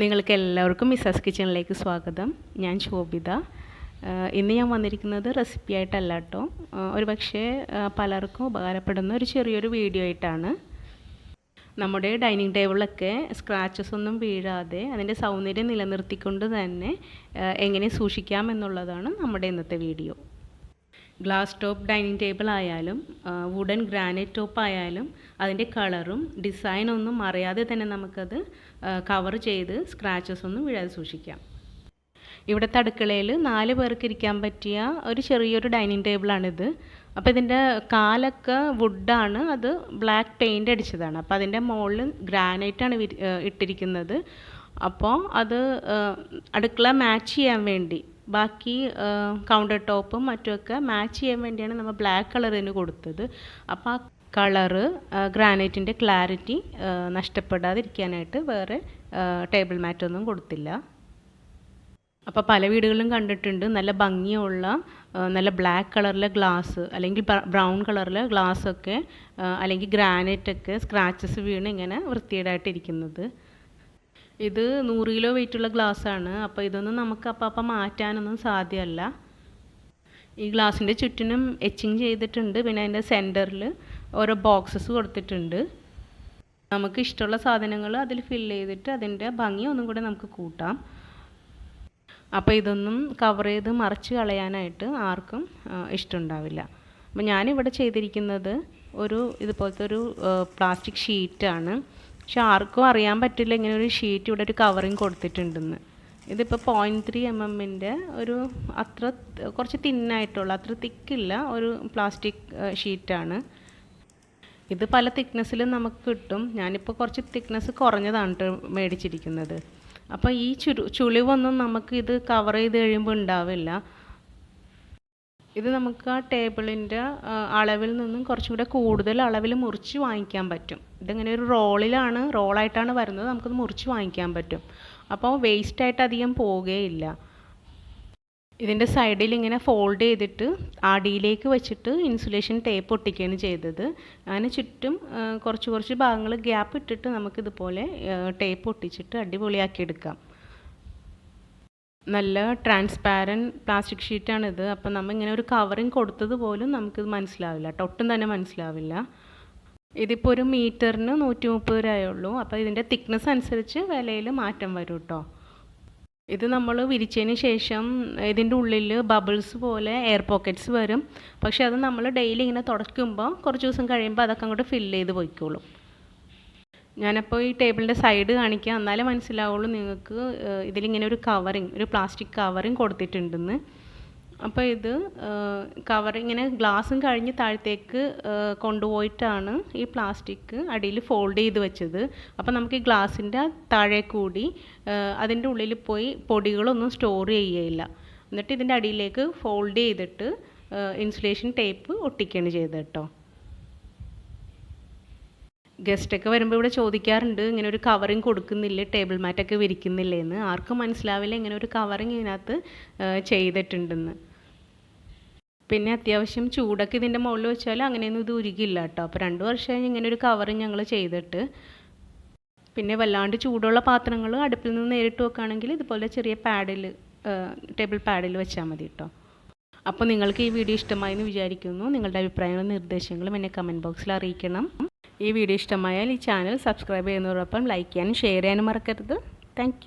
നിങ്ങൾക്ക് എല്ലാവർക്കും മിസ്സസ് കിച്ചണിലേക്ക് സ്വാഗതം. ഞാൻ ശോഭിത. ഇന്ന് ഞാൻ വന്നിരിക്കുന്നത് റെസിപ്പി ആയിട്ടല്ല കേട്ടോ. ഒരു പക്ഷേ പലർക്കും ഉപകാരപ്പെടുന്ന ഒരു ചെറിയൊരു വീഡിയോ ആയിട്ടാണ്. നമ്മുടെ ഡൈനിങ് ടേബിളൊക്കെ സ്ക്രാച്ചസ് ഒന്നും വീഴാതെ അതിന്റെ സൗന്ദര്യം നിലനിർത്തിക്കൊണ്ട് തന്നെ എങ്ങനെ സൂക്ഷിക്കാം എന്നുള്ളതാണ് നമ്മുടെ ഇന്നത്തെ video. Glass top dining table ആയാലും വുഡൻ ഗ്രാനൈറ്റ് ടോപ്പ് ആയാലും അതിന്റെ കളറും ഡിസൈനൊന്നും അറിയാതെ തന്നെ നമുക്കത് കവർ ചെയ്ത് സ്ക്രാച്ചസ് ഒന്നും വീഴാതെ സൂക്ഷിക്കാം. ഇവിടുത്തെ അടുക്കളയിൽ നാല് പേർക്ക് ഇരിക്കാൻ പറ്റിയ ഒരു ചെറിയൊരു ഡൈനിങ് ടേബിളാണിത് അപ്പോൾ ഇതിന്റെ കാലൊക്കെ വുഡാണ് അത് ബ്ലാക്ക് പെയിന്റ് അടിച്ചതാണ്. അപ്പോൾ അതിന്റെ മുകളിൽ ഗ്രാനൈറ്റാണ് ഇട്ടിരിക്കുന്നത്. അപ്പോൾ അത് അടുക്കള മാച്ച് ചെയ്യാൻ വേണ്ടി ബാക്കി കൗണ്ടർ ടോപ്പും മറ്റുമൊക്കെ മാച്ച് ചെയ്യാൻ വേണ്ടിയാണ് നമ്മൾ ബ്ലാക്ക് കളറിന് കൊടുത്തത്. അപ്പോൾ ആ കളറ് ഗ്രാനൈറ്റിന്റെ ക്ലാരിറ്റി നഷ്ടപ്പെടാതിരിക്കാനായിട്ട് വേറെ ടേബിൾ മാറ്റൊന്നും കൊടുത്തില്ല. അപ്പോൾ പല വീടുകളിലും കണ്ടിട്ടുണ്ട് നല്ല ഭംഗിയുള്ള നല്ല ബ്ലാക്ക് കളറിലെ ഗ്ലാസ് അല്ലെങ്കിൽ ബ്രൗൺ കളറിലെ ഗ്ലാസ്സൊക്കെ അല്ലെങ്കിൽ ഗ്രാനൈറ്റൊക്കെ സ്ക്രാച്ചസ് വീണ് ഇങ്ങനെ വൃത്തികേടായിട്ടിരിക്കുന്നത്. ഇത് നൂറ് കിലോ വെയിറ്റുള്ള ഗ്ലാസ്സാണ് അപ്പോൾ ഇതൊന്നും നമുക്ക് അപ്പം അപ്പം മാറ്റാനൊന്നും സാധ്യമല്ല. ഈ ഗ്ലാസിന്റെ ചുറ്റിനും എച്ചിങ് ചെയ്തിട്ടുണ്ട്. പിന്നെ അതിന്റെ സെന്ററിൽ ഓരോ ബോക്സസ് കൊടുത്തിട്ടുണ്ട്. നമുക്ക് ഇഷ്ടമുള്ള സാധനങ്ങൾ അതിൽ ഫില്ല് ചെയ്തിട്ട് അതിന്റെ ഭംഗി ഒന്നും കൂടെ നമുക്ക് കൂട്ടാം. അപ്പോൾ ഇതൊന്നും കവർ ചെയ്ത് മറിച്ച് കളയാനായിട്ട് ആർക്കും ഇഷ്ടമുണ്ടാവില്ല. അപ്പോൾ ഞാനിവിടെ ചെയ്തിരിക്കുന്നത് ഒരു ഇതുപോലത്തെ ഒരു പ്ലാസ്റ്റിക് ഷീറ്റാണ് പക്ഷെ ആർക്കും അറിയാൻ പറ്റില്ല ഇങ്ങനെ ഒരു ഷീറ്റ് ഇവിടെ ഒരു കവറിങ് കൊടുത്തിട്ടുണ്ടെന്ന്. ഇതിപ്പോൾ പോയിന്റ് ത്രീ എം എമ്മിന്റെ ഒരു അത്ര കുറച്ച് തിന്നായിട്ടുള്ള. അത്ര തിക്കില്ല ഒരു പ്ലാസ്റ്റിക് ഷീറ്റാണ് ഇത് പല തിക്നെസ്സിലും നമുക്ക് കിട്ടും. ഞാനിപ്പോൾ കുറച്ച് തിക്നെസ് കുറഞ്ഞതാണ് കേട്ടോ മേടിച്ചിരിക്കുന്നത്. അപ്പോൾ ഈ ചുരു ചുളിവൊന്നും നമുക്ക് ഇത് കവർ ചെയ്ത് കഴിയുമ്പോൾ ഉണ്ടാവില്ല. ഇത് നമുക്ക് ആ ടേബിളിന്റെ അളവിൽ നിന്നും കുറച്ചും കൂടെ കൂടുതൽ അളവിൽ മുറിച്ച് വാങ്ങിക്കാൻ പറ്റും. ഇതിങ്ങനെ ഒരു റോളിലാണ് റോളായിട്ടാണ് വരുന്നത്. നമുക്കത് മുറിച്ച് വാങ്ങിക്കാൻ പറ്റും. അപ്പോൾ വേസ്റ്റായിട്ട് അധികം പോവുകയില്ല. ഇതിന്റെ സൈഡിൽ ഇങ്ങനെ ഫോൾഡ് ചെയ്തിട്ട് അടിയിലേക്ക് വെച്ചിട്ട് ഇൻസുലേഷൻ ടേപ്പ് ഒട്ടിക്കുകയാണ് ചെയ്തത്. അതിന് ചുറ്റും കുറച്ച് കുറച്ച് ഭാഗങ്ങൾ ഗ്യാപ്പ് ഇട്ടിട്ട് നമുക്കിതുപോലെ ടേപ്പ് ഒട്ടിച്ചിട്ട് അടിപൊളിയാക്കി എടുക്കാം നല്ല ട്രാൻസ്പാരന്റ് പ്ലാസ്റ്റിക് ഷീറ്റാണിത് അപ്പം നമ്മൾ ഇങ്ങനെ ഒരു കവറിങ് കൊടുത്തത് പോലും നമുക്കിത് മനസ്സിലാവില്ല. കേട്ടോ ഒട്ടും തന്നെ മനസ്സിലാവില്ല. ഇതിപ്പോൾ ഒരു മീറ്ററിന് നൂറ്റി മുപ്പത് രൂപയുള്ളൂ. അപ്പോൾ ഇതിന്റെ തിക്നെസ് അനുസരിച്ച് വിലയിൽ മാറ്റം വരും കേട്ടോ ഇത് നമ്മൾ വിരിച്ചതിന് ശേഷം ഇതിന്റെ ഉള്ളിൽ ബബിൾസ് പോലെ എയർ പോക്കറ്റ്സ് വരും. പക്ഷെ അത് നമ്മൾ ഡെയിലി ഇങ്ങനെ തുടയ്ക്കുമ്പോൾ കുറച്ച് ദിവസം കഴിയുമ്പോൾ അതൊക്കെ അങ്ങോട്ട് ഫില്ല് ചെയ്ത് പോയിക്കോളും. ഞാനപ്പോൾ ഈ ടേബിളിന്റെ സൈഡ് കാണിക്കുക എന്നാലേ മനസ്സിലാവുള്ളൂ നിങ്ങൾക്ക് ഇതിലിങ്ങനെ ഒരു കവറിങ് ഒരു പ്ലാസ്റ്റിക് കവറിങ് കൊടുത്തിട്ടുണ്ടെന്ന്. അപ്പോൾ ഇത് കവർ ഇങ്ങനെ ഗ്ലാസും കഴിഞ്ഞ് താഴത്തേക്ക് കൊണ്ടുപോയിട്ടാണ് ഈ പ്ലാസ്റ്റിക് അടിയിൽ ഫോൾഡ് ചെയ്ത് വെച്ചത്. അപ്പോൾ നമുക്ക് ഈ ഗ്ലാസിന്റെ താഴെ കൂടി അതിന്റെ ഉള്ളിൽ പോയി പൊടികളൊന്നും സ്റ്റോർ ചെയ്യുകയില്ല എന്നിട്ട് ഇതിന്റെ അടിയിലേക്ക് ഫോൾഡ് ചെയ്തിട്ട് ഇൻസുലേഷൻ ടേപ്പ് ഒട്ടിക്കുകയാണ് ചെയ്തത് കേട്ടോ. ഗസ്റ്റൊക്കെ വരുമ്പോൾ ഇവിടെ ചോദിക്കാറുണ്ട് ഇങ്ങനെ ഒരു കവറിങ് കൊടുക്കുന്നില്ലേ? ടേബിൾ മാറ്റൊക്കെ വിരിക്കുന്നില്ലേ എന്ന് ആർക്കും മനസ്സിലാവില്ല ഇങ്ങനെ ഒരു കവറിങ് ഇതിനകത്ത് ചെയ്തിട്ടുണ്ടെന്ന്. പിന്നെ അത്യാവശ്യം ചൂടൊക്കെ ഇതിന്റെ മുകളിൽ വെച്ചാൽ അങ്ങനെയൊന്നും ഇത് ഉരുകില്ല കേട്ടോ അപ്പോൾ രണ്ട് വർഷമായി ഇങ്ങനെ ഒരു കവറിങ് ഞങ്ങൾ ചെയ്തിട്ട്. പിന്നെ വല്ലാണ്ട് ചൂടുള്ള പാത്രങ്ങൾ അടുപ്പിൽ നിന്ന് നേരിട്ട് വെക്കുകയാണെങ്കിൽ ഇതുപോലെ ചെറിയ പാഡിൽ ടേബിൾ പാഡിൽ വെച്ചാൽ മതി കേട്ടോ അപ്പോൾ നിങ്ങൾക്ക് ഈ വീഡിയോ ഇഷ്ടമായി എന്ന് വിചാരിക്കുന്നു. നിങ്ങളുടെ അഭിപ്രായങ്ങളും നിർദ്ദേശങ്ങളും എന്നെ കമന്റ് ബോക്സിൽ അറിയിക്കണം. ഈ വീഡിയോ ഇഷ്ടമായാൽ ഈ ചാനൽ സബ്സ്ക്രൈബ് ചെയ്യുന്നതോടൊപ്പം ലൈക്ക് ചെയ്യാനും ഷെയർ ചെയ്യാനും മറക്കരുത്. താങ്ക്